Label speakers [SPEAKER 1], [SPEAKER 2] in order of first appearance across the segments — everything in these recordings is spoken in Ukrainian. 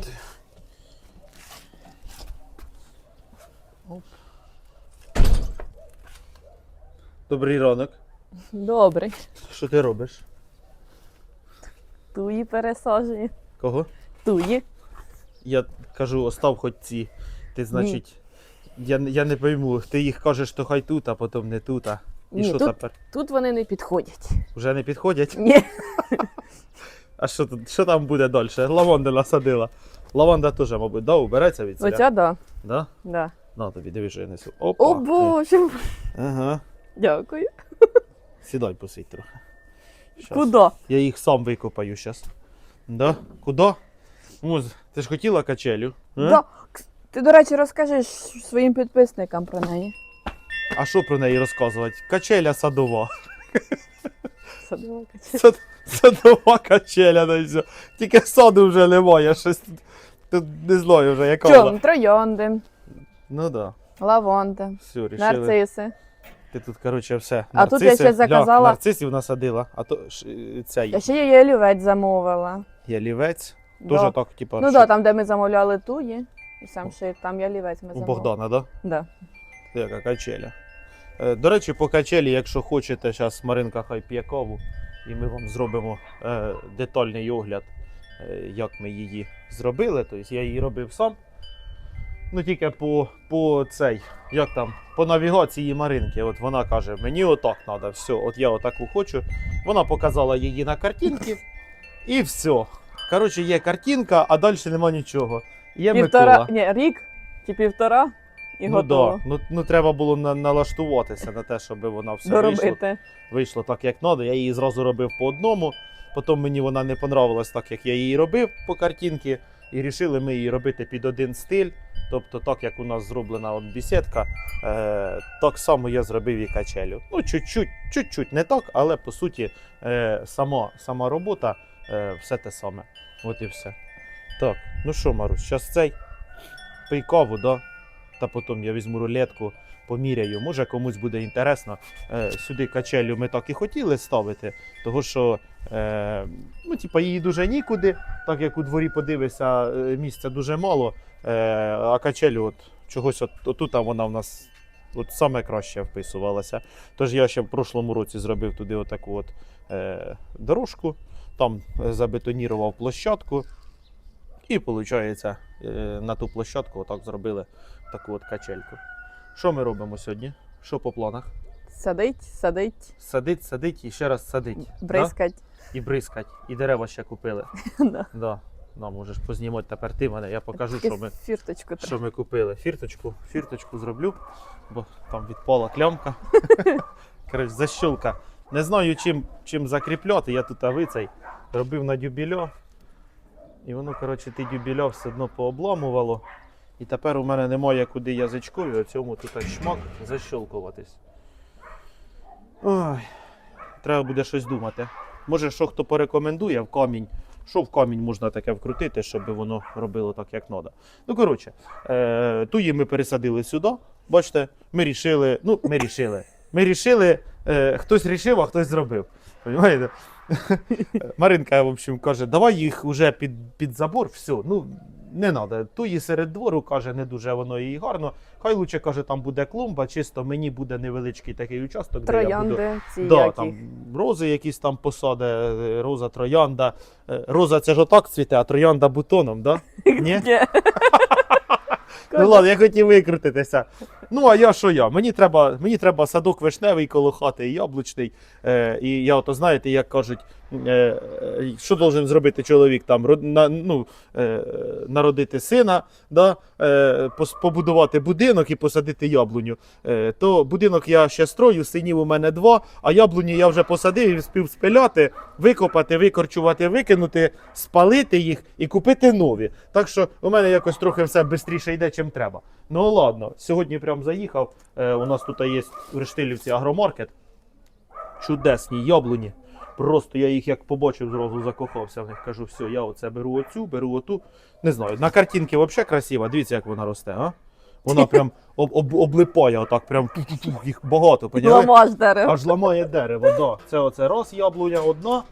[SPEAKER 1] ти. Оп. Добрий ранок.
[SPEAKER 2] Добре.
[SPEAKER 1] Що ти робиш?
[SPEAKER 2] Туї пересаджені.
[SPEAKER 1] Кого?
[SPEAKER 2] Туї.
[SPEAKER 1] Я кажу, остав хоч ці. Ти, значить, я, не- я не пойму, ти їх кажеш, то хай тут, а потім не тут. А. І
[SPEAKER 2] Ні,
[SPEAKER 1] що
[SPEAKER 2] тут-
[SPEAKER 1] тепер?
[SPEAKER 2] Тут вони не підходять.
[SPEAKER 1] Вже не підходять?
[SPEAKER 2] Ні.
[SPEAKER 1] А що, тут- що там буде далі? Лаванди насадила. Лаванда теж, мабуть, да, убереться від себе?
[SPEAKER 2] Оця да.
[SPEAKER 1] Да?
[SPEAKER 2] да.
[SPEAKER 1] На тобі, диви, що я несу. Опа.
[SPEAKER 2] О Боже.
[SPEAKER 1] Ага.
[SPEAKER 2] Дякую.
[SPEAKER 1] Сідай посидь трохи. Щас.
[SPEAKER 2] Куди?
[SPEAKER 1] Я їх сам викопаю зараз. Да? Куди? Муз, ти ж хотіла качелю? а?
[SPEAKER 2] Да. Ти, до речі, розкажеш своїм підписникам про неї.
[SPEAKER 1] А що про неї розказувати? Качеля садова.
[SPEAKER 2] Садова качеля.
[SPEAKER 1] Сад, садова качеля, ну і все. Тільки саду вже немає. Щось тут, тут не знаю вже, яка
[SPEAKER 2] Чом? Троянди,
[SPEAKER 1] Ну да.
[SPEAKER 2] лаванди,
[SPEAKER 1] Все, рішили.
[SPEAKER 2] нарциси.
[SPEAKER 1] Ти тут, коротше, все.
[SPEAKER 2] А тут я ще
[SPEAKER 1] Нарциси.
[SPEAKER 2] заказала-
[SPEAKER 1] Ля, нарцисів насадила, а то ж, е, цей
[SPEAKER 2] Я ще її олівець замовила.
[SPEAKER 1] ялівець.
[SPEAKER 2] Да.
[SPEAKER 1] Тоже так, типа,
[SPEAKER 2] Ну
[SPEAKER 1] що
[SPEAKER 2] так, да, там, де ми замовляли туї, і сам ще там ялівець ми
[SPEAKER 1] у
[SPEAKER 2] замовили.
[SPEAKER 1] Богдана, да?
[SPEAKER 2] Да.
[SPEAKER 1] Яка качеля. Е, До речі, по качелі, якщо хочете, зараз Маринка хай п'є каву, і ми вам зробимо е, детальний огляд, е, як ми її зробили. Тобто я її робив сам. Ну тільки по, по цей, як там, по навігації Маринки. От вона каже, мені отак треба, все, от я отаку хочу. Вона показала її на картинці, і все. Коротше, є картинка, а далі нема нічого. Є
[SPEAKER 2] Півтора,
[SPEAKER 1] Микола.
[SPEAKER 2] ні, рік чи півтора і
[SPEAKER 1] ну,
[SPEAKER 2] готово.
[SPEAKER 1] Да. Ну, ну треба було на, налаштуватися на те, щоб вона все вийшло,
[SPEAKER 2] Доробити.
[SPEAKER 1] вийшло так, як треба. Я її зразу робив по одному. Потім мені вона не понравилась так, як я її робив по картинці. І вирішили ми її робити під один стиль. Тобто, так як у нас зроблена от бісідка, е, так само я зробив і качелю. Ну, чуть-чуть, чуть-чуть не так, але по суті е, сама, сама робота е, все те саме. От і все. Так, ну що, Марусь, зараз цей пий каву, да? Та потім я візьму рулетку, поміряю. Може комусь буде інтересно. Е, сюди качелю ми так і хотіли ставити, тому що е, ну, типа, її дуже нікуди, так як у дворі подивишся, е, місця дуже мало. А качелю от, чогось от, отут вона в нас от саме краще вписувалася. Тож я ще в прошлому році зробив туди отаку от, е, дорожку, там забетонірував площадку. І виходить, на ту площадку отак зробили таку от качельку. Що ми робимо сьогодні? Що по планах?
[SPEAKER 2] Садить, садить,
[SPEAKER 1] Садить, садить і ще раз садить.
[SPEAKER 2] бризкать.
[SPEAKER 1] Да? І бризкать. І дерева ще купили.
[SPEAKER 2] Да.
[SPEAKER 1] Да. Да, можеш познімати тепер ти мене, я покажу, що ми,
[SPEAKER 2] Фірточку
[SPEAKER 1] що ми купили. Фірточку, фірточку зроблю, бо там відпала клямка. Коротше, защілка. Не знаю, чим, чим закріпляти. Я тут авицей робив на дюбільо. І воно, коротше, ти дюбільо все одно пообламувало. І тепер у мене немає куди язичкові, цьому тут шмак защолкуватись. Ой, треба буде щось думати. Може, що хто порекомендує в камінь, що в камінь можна таке вкрутити, щоб воно робило так, як треба. Ну, коротше, е, туї ми пересадили сюди. Бачите, ми рішили, ну, ми рішили. Ми рішили, е, хтось рішив, а хтось зробив. Понимаєте? Маринка, в общем, каже, давай їх уже під, під забор, все, ну не треба. Туї серед двору, каже, не дуже воно і гарно. Хай лучше каже, там буде клумба, чисто мені буде невеличкий такий участок, де я буду.
[SPEAKER 2] Троянди ці
[SPEAKER 1] Да,
[SPEAKER 2] які.
[SPEAKER 1] там рози якісь там посади, е, роза, троянда. Е, Роза це ж отак цвіте, а троянда бутоном, да? Ні. Ну ладно, я хотів викрутитися. Ну, а я що я? Мені треба, мені треба садок вишневий коло хати і яблучний. Е, і я ото знаєте, як кажуть, е, е, що должен зробити чоловік там, на, ну, е, народити сина, да, е, побудувати будинок і посадити яблуню. Е, то будинок я ще строю, синів у мене два, а яблуні я вже посадив і спів спиляти, викопати, викорчувати, викинути, спалити їх і купити нові. Так що у мене якось трохи все швидше йде, чим треба. Ну ладно, сьогодні прям заїхав. Е, у нас тут є в Рештилівці агромаркет. Чудесні яблуні. Просто я їх як побачив, зразу закохався в них. Кажу, все, я оце беру оцю, беру оту. Не знаю, на картинці взагалі красива. Дивіться, як вона росте, а? Вона прям об, об, облипає, отак, прям їх багато.
[SPEAKER 2] Ламаш дерево.
[SPEAKER 1] Аж ламає дерево, да. Це оце раз яблуня одна,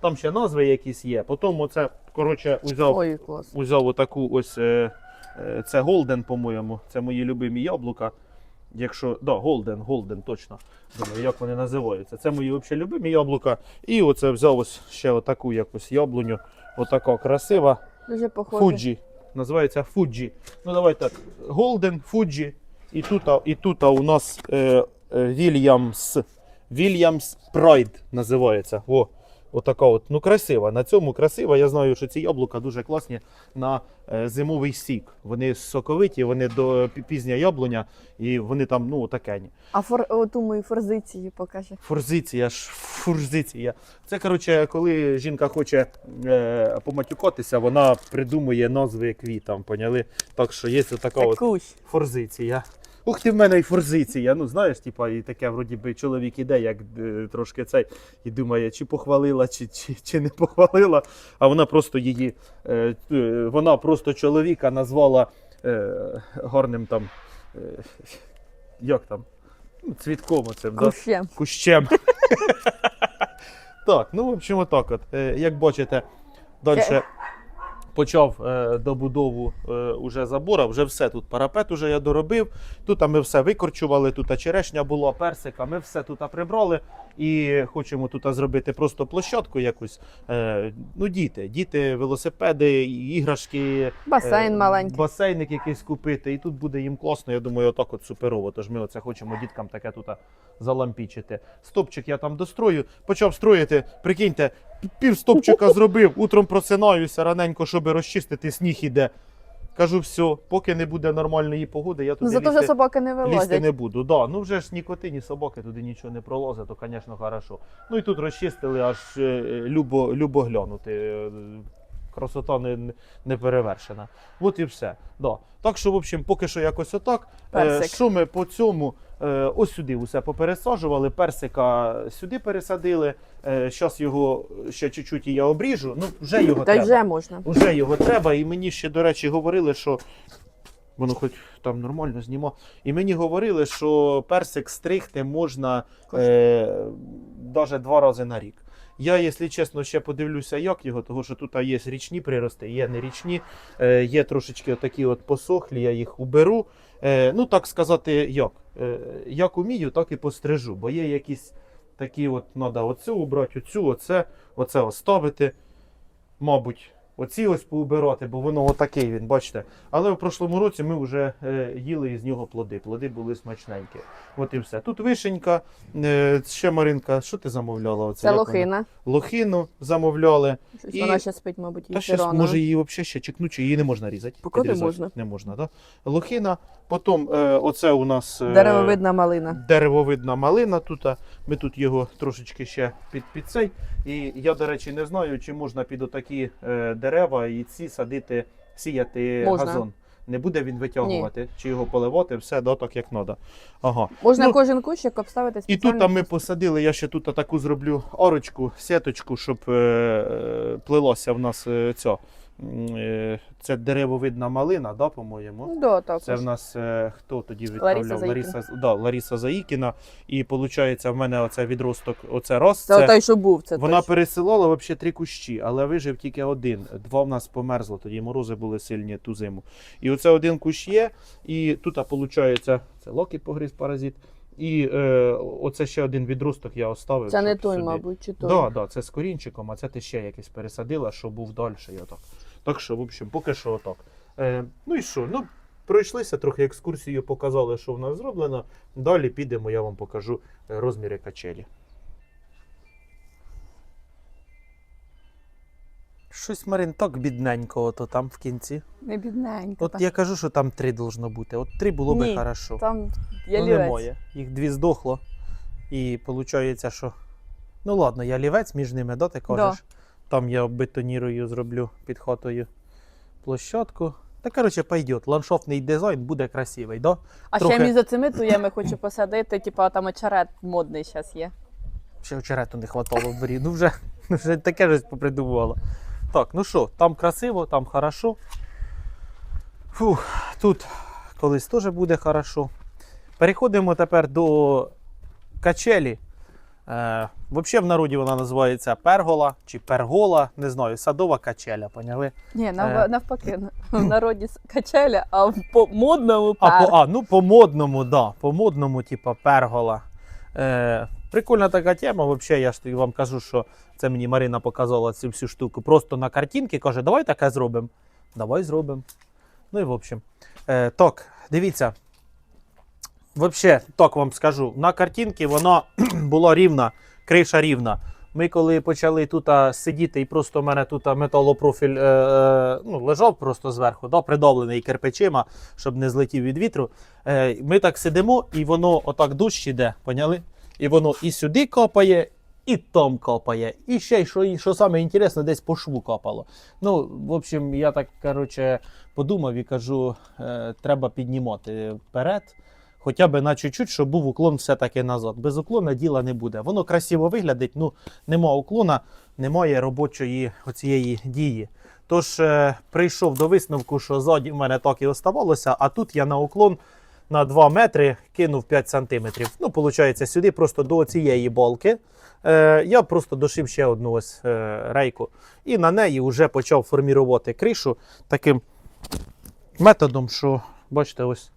[SPEAKER 1] там ще назви якісь є. Потім оце коротше, узяв,
[SPEAKER 2] Ой, клас.
[SPEAKER 1] узяв отаку ось. Е, це Голден, по-моєму. Це мої любимі яблука. Якщо. Да, Голден, Голден, точно. Думаю, як вони називаються. Це мої взагалі любимі яблука. І оце взяв ось ще отаку якусь яблуню. Отака красива.
[SPEAKER 2] Дуже похоже.
[SPEAKER 1] Фуджі. Називається Фуджі. Ну давай так. Голден, Фуджі. І тут, і тут у нас е, е, Вільямс. Вільямс Прайд називається. О, отака от. Ну красива. На цьому красива. Я знаю, що ці яблука дуже класні на е, зимовий сік. Вони соковиті, вони до пі- пізня яблуня, і вони там, ну, отакені.
[SPEAKER 2] А фор... оту мою форзицію покаже.
[SPEAKER 1] Форзиція ж форзиція. Це коротше, коли жінка хоче е, поматюкатися, вона придумує назви квітам, поняли? Так що є така от форзиція. Ух ти в мене і форзиція. Ну знаєш, типа, і таке вроді би чоловік іде, як е, трошки цей, і думає, чи похвалила, чи, чи, чи не похвалила. А вона просто її, е, е, вона просто чоловіка назвала е, гарним там. Е, як там? Ну, цвітком оцим, да?
[SPEAKER 2] Кущем.
[SPEAKER 1] кущем. так, ну, в общем, отак от. Е, Як бачите, далі. Почав е, добудову е, уже забора, вже все тут парапет уже я доробив. Тут ми все викорчували, тут черешня була, персика, ми все тут прибрали і хочемо тут зробити просто площадку якусь. Е, ну, діти, діти, велосипеди, іграшки.
[SPEAKER 2] Басейн
[SPEAKER 1] Е,
[SPEAKER 2] маленький.
[SPEAKER 1] Басейник якийсь купити, і тут буде їм класно. Я думаю, отак от суперово. Тож ми оце хочемо діткам таке тут залампічити. Стопчик я там дострою, почав строїти. Прикиньте, пів стопчика зробив, утром просинаюся раненько, щоб розчистити, сніг іде. Кажу, все, поки не буде нормальної погоди, я туди
[SPEAKER 2] зато
[SPEAKER 1] лізти,
[SPEAKER 2] собаки не
[SPEAKER 1] лізти не буду. Да, ну вже ж ні коти, ні собаки туди нічого не пролазить, то, звісно, хорошо. Ну і тут розчистили, аж е, любо, любо глянути. Е, Красота не, не перевершена. От і все. Да. Так що, в общем, поки що якось отак. Е,
[SPEAKER 2] Персик.
[SPEAKER 1] Що ми по цьому? Е, ось сюди усе попересаджували, персика сюди пересадили. Зараз його ще чуть-чуть і я обріжу. Ну, вже його
[SPEAKER 2] Та
[SPEAKER 1] треба.
[SPEAKER 2] вже можна.
[SPEAKER 1] Уже його треба, і мені ще, до речі, говорили, що воно хоч там нормально знімо. І мені говорили, що персик стригти можна е, навіть два рази на рік. Я, якщо чесно, ще подивлюся, як його, тому що тут є річні прирости, є не річні, е, є трошечки такі от посохлі, я їх уберу. Е, ну, так сказати, як. Е, як умію, так і пострижу, бо є якісь такі от, треба оцю убрати, оцю, оце, оце оставити мабуть, оці ось поубирати, бо воно отакий він, бачите. Але в прошлому році ми вже е, їли із нього плоди. Плоди були смачненькі. От і все. Тут вишенька, е, ще Маринка, що ти замовляла? Оце,
[SPEAKER 2] Це лохина.
[SPEAKER 1] Лохину замовляли.
[SPEAKER 2] Щось
[SPEAKER 1] І-
[SPEAKER 2] Вона ще спить, мабуть,
[SPEAKER 1] Та ще може її взагалі ще чекнуть, чи її не можна різати.
[SPEAKER 2] Поки не можна.
[SPEAKER 1] Не можна, да? Лохина. Потім е, оце у нас е,
[SPEAKER 2] Деревовидна малина.
[SPEAKER 1] деревовидна малина тут. Ми тут його трошечки ще під, під цей. І я, до речі, не знаю, чи можна під отакі е, дерева і ці садити, сіяти
[SPEAKER 2] Можна.
[SPEAKER 1] газон. Не буде він витягувати, чи його поливати, все да, так, як треба. Ага.
[SPEAKER 2] Можна
[SPEAKER 1] Ну,
[SPEAKER 2] кожен кущик обставити
[SPEAKER 1] І тут ми посадили, я ще тут таку зроблю арочку, сіточку, щоб е, е, плилося в нас е, ця. Е, Це деревовидна малина, да, по-моєму.
[SPEAKER 2] Ну, да, так.
[SPEAKER 1] Це в нас е, хто тоді відправляв?
[SPEAKER 2] Заїкіна.
[SPEAKER 1] Лариса, да, Лариса Заїкіна. І виходить, в мене оце відросток, оце раз.
[SPEAKER 2] Це,
[SPEAKER 1] Це,
[SPEAKER 2] той, що був. Це
[SPEAKER 1] вона
[SPEAKER 2] той, що-
[SPEAKER 1] пересилала взагалі три кущі, але вижив тільки один. Два в нас померзло, тоді морози були сильні ту зиму. І оце один кущ є, і тут виходить, це локі погриз паразит. І е, оце ще один відросток я оставив.
[SPEAKER 2] Це не той,
[SPEAKER 1] сюди.
[SPEAKER 2] мабуть, чи той.
[SPEAKER 1] Да, да, це з корінчиком, а це ти ще якийсь пересадила, що був далі. І отак. Так що, в общем, поки що отак. Е, ну і що? Ну, пройшлися трохи екскурсію, показали, що в нас зроблено. Далі підемо, я вам покажу е, розміри качелі. Щось Марин так бідненько, ото там в кінці.
[SPEAKER 2] Не бідненько.
[SPEAKER 1] От
[SPEAKER 2] та.
[SPEAKER 1] я кажу, що там три должно бути. От три було би
[SPEAKER 2] Ні,
[SPEAKER 1] хорошо.
[SPEAKER 2] Там
[SPEAKER 1] Ну,
[SPEAKER 2] ялівець.
[SPEAKER 1] немає. Їх дві здохло. І виходить, що. Ну ладно, я лівець між ними, да, ти кажеш? Там я бетонірую, зроблю під хатою площадку. Та коротше, пойдет. Ландшафтний дизайн буде красивий, да?
[SPEAKER 2] А
[SPEAKER 1] трохи-
[SPEAKER 2] ще між оцими туями хочу посадити, типа там очерет модний зараз є.
[SPEAKER 1] Ще очерету не хватало в дворі. Ну вже, вже таке щось попридумувало. Так, ну що, там красиво, там хорошо. Фух, тут колись теж буде хорошо. Переходимо тепер до качелі. Е, Взагалі в народі вона називається пергола чи пергола, не знаю, садова качеля, поняли?
[SPEAKER 2] Ні, нав...
[SPEAKER 1] Е.
[SPEAKER 2] навпаки, в народі с- качеля, а в по модному
[SPEAKER 1] А, по, а ну по модному, да. По модному, типа пергола. Е, прикольна така тема. Взагалі, я ж тобі вам кажу, що це мені Марина показала цю всю штуку. Просто на картинки каже, давай таке зробимо. Давай зробимо. Ну і в общем. Е, так, дивіться. Взагалі, так вам скажу, на картинці вона була рівна, криша рівна. Ми коли почали тут сидіти, і просто в мене тут металопрофіль е, е, ну, лежав просто зверху, да, придавлений кирпичима, щоб не злетів від вітру. Е, ми так сидимо, і воно отак дощ іде, поняли? І воно і сюди капає, і там капає. І ще що, і що саме інтересне, десь по шву капало. Ну, в общем, я так коротше, подумав і кажу, е, треба піднімати вперед. Хоча б на чуть-чуть, щоб був уклон все-таки назад. Без уклона діла не буде. Воно красиво виглядить, ну нема уклона, немає робочої оцієї дії. Тож е, прийшов до висновку, що ззаді в мене так і оставалося, а тут я на уклон на 2 метри кинув 5 сантиметрів. Ну, виходить, сюди просто до цієї балки. Е, я просто дошив ще одну ось е, рейку. І на неї вже почав формірувати кришу таким методом, що бачите, ось.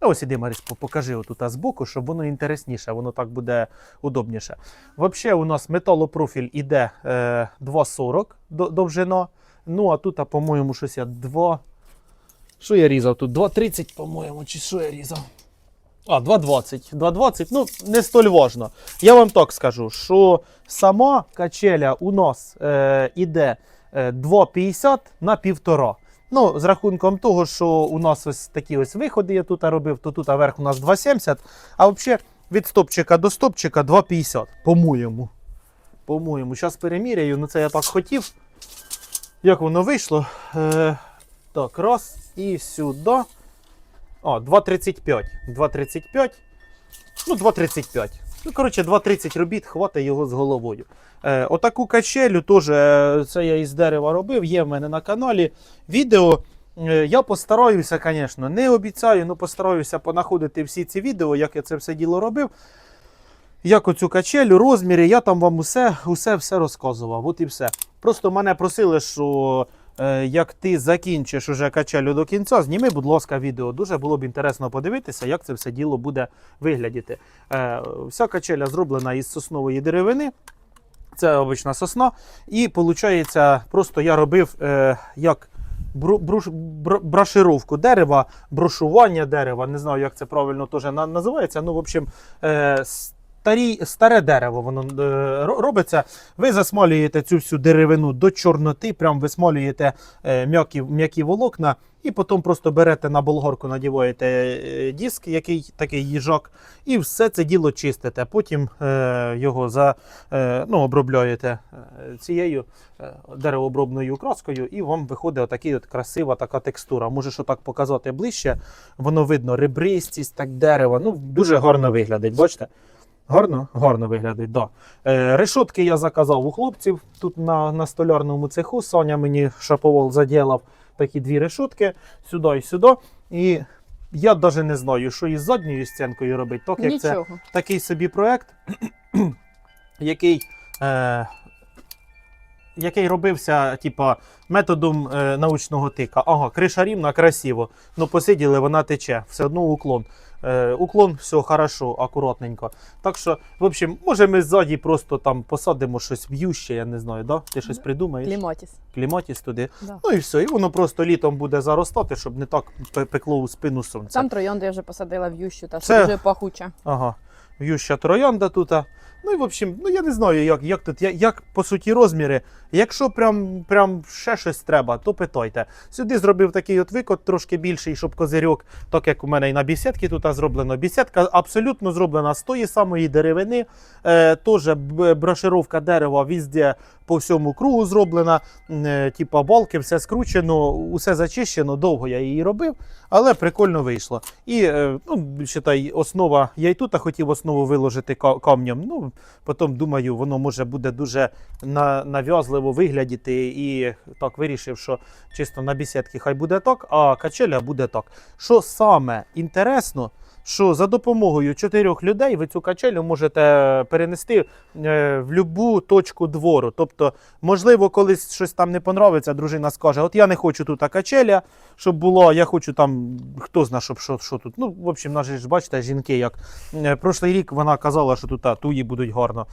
[SPEAKER 1] Ось іди, Маріс, покажи отут збоку, щоб воно інтересніше, воно так буде удобніше. Взагалі, у нас металопрофіль іде е, 2,40 до- довжина. Ну, а тут, по-моєму, щось я 2. Що я різав тут? 2,30, по-моєму, чи що я різав? А, 2,20. 2,20, ну, не столь важно. Я вам так скажу, що сама качеля у нас е, іде е, 2,50 на 1,5. Ну, з рахунком того, що у нас ось такі ось виходи я тут робив, то тут верх у нас 2,70, а взагалі від стопчика до стопчика 2,50, по-моєму. По-моєму, зараз переміряю, ну це я так хотів. Як воно вийшло? Е, так, раз і сюди. А, 2,35. 2,35. Ну, 2,35. Ну, коротше, 2,30 робіт, хватить його з головою. Е, отаку качелю теж е, це я із дерева робив, є в мене на каналі відео. Е, Я постараюся, звісно, не обіцяю, але постараюся понаходити всі ці відео, як я це все діло робив. Як оцю качелю, розміри, я там вам усе, усе, все розказував. От і все. Просто мене просили, що як ти закінчиш уже качелю до кінця, зніми, будь ласка, відео. Дуже було б інтересно подивитися, як це все діло буде виглядіти. Е, вся качеля зроблена із соснової деревини. Це обична сосна. І виходить, просто я робив е, як брашировку дерева, брошування дерева. Не знаю, як це правильно теж називається. Ну, в общем, е, старі, старе дерево воно е, робиться. Ви засмалюєте цю всю деревину до чорноти, прям висмалюєте е, м'які, волокна. І потім просто берете на болгарку, надіваєте е, диск, який такий їжак, і все це діло чистите. Потім е, його за, е, ну, обробляєте е, цією е, деревообробною краскою, і вам виходить отакий от красива така текстура. Можеш отак показати ближче, воно видно ребристість так дерева. Ну, дуже гарно виглядить, бачите? Гарно? Гарно виглядить, да. Е, решотки я заказав у хлопців тут на, на столярному цеху. Соня мені шаповол заділав такі дві решотки сюди і сюди. І я навіть не знаю, що із задньою стінкою робити, так як це такий собі проект, який, е, який робився типа, методом е, научного тика. Ага, криша рівна, красиво. Ну посиділи, вона тече. Все одно уклон. Е, уклон, все хорошо, акуратненько. Так що, в общем, може ми ззаді просто там посадимо щось в'юще, я не знаю, да? Ти щось придумаєш?
[SPEAKER 2] Кліматіс.
[SPEAKER 1] Кліматіс туди.
[SPEAKER 2] Да.
[SPEAKER 1] Ну і все. І воно просто літом буде заростати, щоб не так пе- пекло у спину сонця.
[SPEAKER 2] Там троянди я вже посадила в ющу, та
[SPEAKER 1] Це-
[SPEAKER 2] що дуже пахуча.
[SPEAKER 1] Ага. В'юща троянда тут. Ну і в общем, ну я не знаю, як, як тут, як, як по суті розміри. Якщо прям, прям ще щось треба, то питайте. Сюди зробив такий от викот трошки більший, щоб козирьок, так як у мене і на бісідки тут зроблено. Бісідка абсолютно зроблена з тої самої деревини. Е, Теж брашировка дерева везде по всьому кругу зроблена. Е, типа балки, все скручено, усе зачищено. Довго я її робив, але прикольно вийшло. І е, ну, считай, основа, я й тут хотів основу виложити камнем. Ну, потім думаю, воно може буде дуже нав'язливо виглядіти. І так вирішив, що чисто на бісідки хай буде так, а качеля буде так. Що саме інтересно, що за допомогою чотирьох людей ви цю качелю можете перенести е, в будь-яку точку двору. Тобто, можливо, колись щось там не понравиться, дружина скаже: От я не хочу тут качеля, щоб було, я хочу там, хто знає, щоб що, що тут. Ну, в общем, наші ж бачите, жінки, як е, прошлий рік вона казала, що тут туї будуть гарно.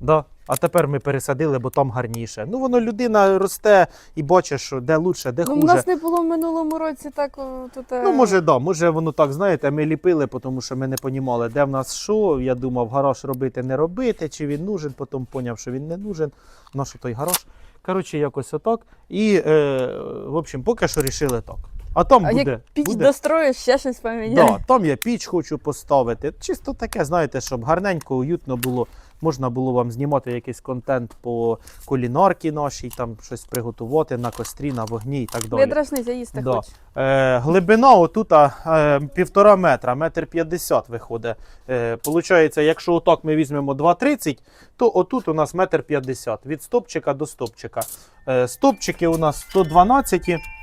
[SPEAKER 1] Да. А тепер ми пересадили, бо там гарніше. Ну, воно людина росте і бачить, що де лучше, де
[SPEAKER 2] Ну,
[SPEAKER 1] хуже.
[SPEAKER 2] у нас не було в минулому році так тут. е,
[SPEAKER 1] Ну, може, да, може воно так, знаєте, ми ліпили, тому що ми не понімали, де в нас що. Я думав, гараж робити, не робити, чи він нужен, потім поняв, що він не нужен. На що той гараж? Коротше, якось отак. І, е, в общем, поки що рішили так. А там
[SPEAKER 2] А
[SPEAKER 1] буде.
[SPEAKER 2] як піч
[SPEAKER 1] буде...
[SPEAKER 2] достроїш, ще щось поміняєш.
[SPEAKER 1] Да, там я піч хочу поставити. Чисто таке, знаєте, щоб гарненько, уютно було. Можна було вам знімати якийсь контент по кулінарці нашій, там щось приготувати на кострі, на вогні і так далі.
[SPEAKER 2] Не дражнися, їсти
[SPEAKER 1] Да.
[SPEAKER 2] хоч.
[SPEAKER 1] Е, глибина отут е, півтора метра, метр п'ятдесят виходить. Е, получається, якщо отак ми візьмемо 2,30, то отут у нас метр п'ятдесят від стопчика до стопчика. Е, стопчики у нас 112.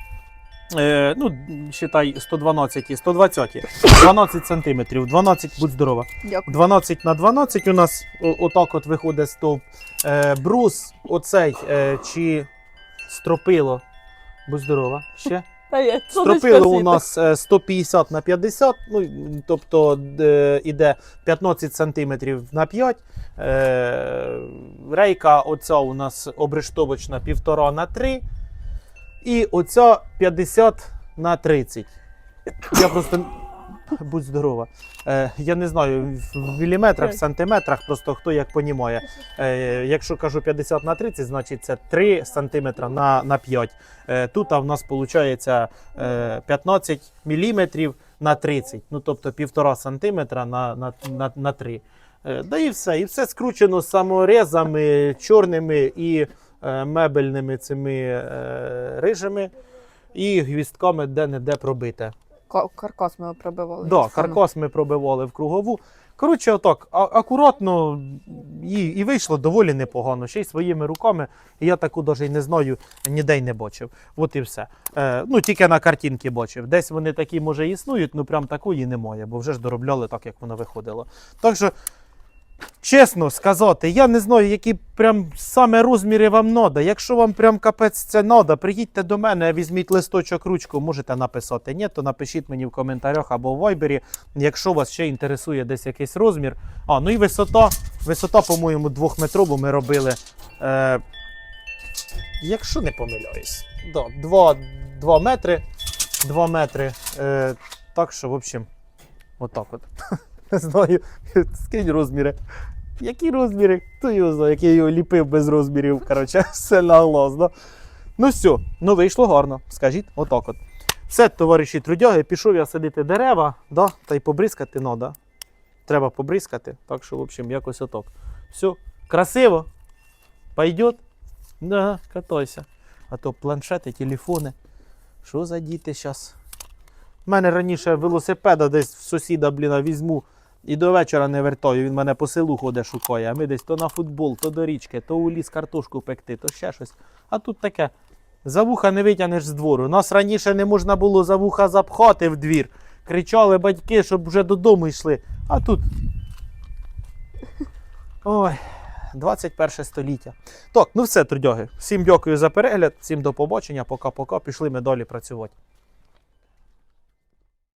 [SPEAKER 1] Е, ну, считай 112, 120, 12 сантиметрів, 12, будь здорова.
[SPEAKER 2] Дякую.
[SPEAKER 1] 12 на 12 у нас о- отак от виходить стовп. Е, брус, оцей, е, чи стропило. Будь здорова. Ще.
[SPEAKER 2] Та є,
[SPEAKER 1] Стропило у нас е, 150 на 50, ну, м, тобто е, іде 15 сантиметрів на 5. Е, рейка оця у нас обрештовочна 1,5 на 3. І оця 50 на 30. Я просто. Будь здорова. Е, я не знаю, в міліметрах, в сантиметрах, просто хто як понімає. Е, якщо кажу 50 на 30, значить це 3 сантиметра на, на 5. Е, тут а в нас виходить е, 15 міліметрів на 30, ну тобто 1,5 сантиметра на, на, на, на 3. Е, да і все. І все скручено саморезами чорними і мебельними цими е, рижами, і гвістками де-не-де пробите.
[SPEAKER 2] Ка- Каркас ми пробивали.
[SPEAKER 1] Да, каркас ми пробивали в кругову. Коротше, отак, акуратно і, і вийшло доволі непогано. Ще й своїми руками. Я таку навіть не знаю, ніде й не бачив. От і все. Е, ну, тільки на картинки бачив. Десь вони такі, може, існують, ну прям такої немає, бо вже ж доробляли так, як воно виходило. Так що, чесно сказати, я не знаю, які прям саме розміри вам треба. Якщо вам прям капець це треба, приїдьте до мене, візьміть листочок, ручку, можете написати. Ні, то напишіть мені в коментарях або в вайбері, якщо вас ще інтересує десь якийсь розмір. А, ну і висота. Висота, по-моєму, двохметрову ми робили. Е, якщо не помиляюсь, да, 2, 2 метри. 2 метри. Е, так що, в общем, отак от. Знаю, скинь розміри. Які розміри? Хто його знає, як я його ліпив без розмірів. Коротше, все на? Ну все, ну вийшло гарно. Скажіть, отак от. Все, товариші трудяги, пішов я садити дерева, да? та й побризкати треба. Треба побризкати. Так що, в общем, якось отак. Все, красиво. Пойдет? Да, катайся. А то планшети, телефони. Що за діти зараз? У мене раніше велосипеда десь в сусіда, бліна, візьму і до вечора не вертаю. Він мене по селу ходить, шукає. А ми десь то на футбол, то до річки, то у ліс картошку пекти, то ще щось. А тут таке. За вуха не витягнеш з двору. Нас раніше не можна було за вуха запхати в двір. Кричали батьки, щоб вже додому йшли. А тут. Ой, 21 століття. Так, ну все, трудяги. Всім дякую за перегляд, всім до побачення, пока-пока. Пішли ми далі працювати.